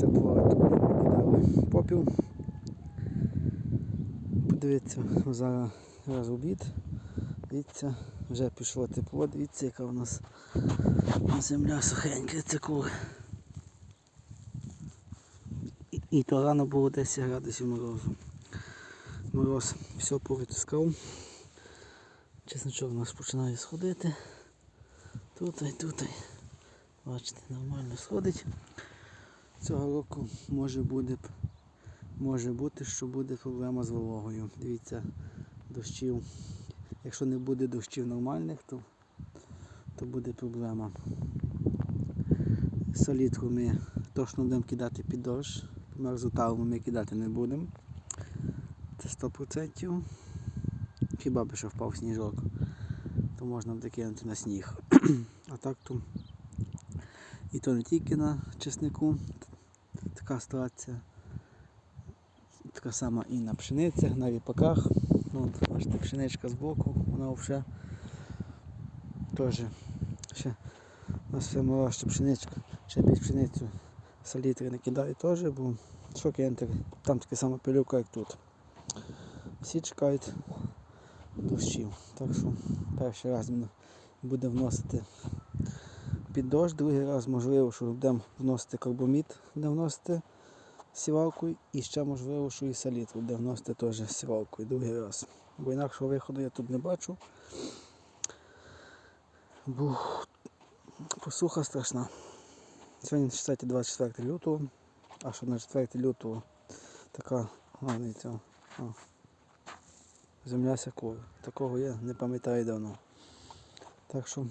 Це тут кидали попіл. Подивіться, зараз раз обід. Дивіться, вже пішло тепло, дивіться, яка у нас земля сухенька, це коли. І, і то рано було 10 градусів морозу. Мороз все повитискав. Чесночок у нас починає сходити. Тут і тут. Бачите, нормально сходить. Цього року може буде, може бути, що буде проблема з вологою. Дивіться, дощів. Якщо не буде дощів нормальних, то, то буде проблема. Солітку ми точно будемо кидати під дощ. Мерзотаву ми кидати не будемо. Це 100%. Хіба би ще впав сніжок, то можна буде кинути на сніг. А так то і то не тільки на чеснику така ситуація. Така сама і на пшениці, на ріпаках. Ну, от, бачите, пшеничка збоку, вона вже теж ще у нас все мороз, ще пшеничка, ще під пшеницю салітри не кидаю теж, бо що кинути, там така сама пилюка, як тут. Всі чекають дощів. Так що перший раз він буде вносити під дощ, другий раз можливо, що будемо вносити карбомід, будемо вносити сівалкою і ще можливо, що і салітру буде вносити теж сівалкою другий раз. Бо інакшого виходу я тут не бачу. Бо посуха страшна. Сьогодні, читайте, 24 лютого, а що на 4 лютого така ця. о, Земля сякою. Такого я не пам'ятаю давно. Так що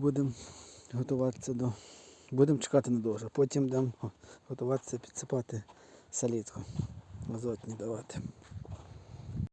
будемо готуватися до. Будемо чекати на потім будемо готуватися підсипати салітку. Азотні давати.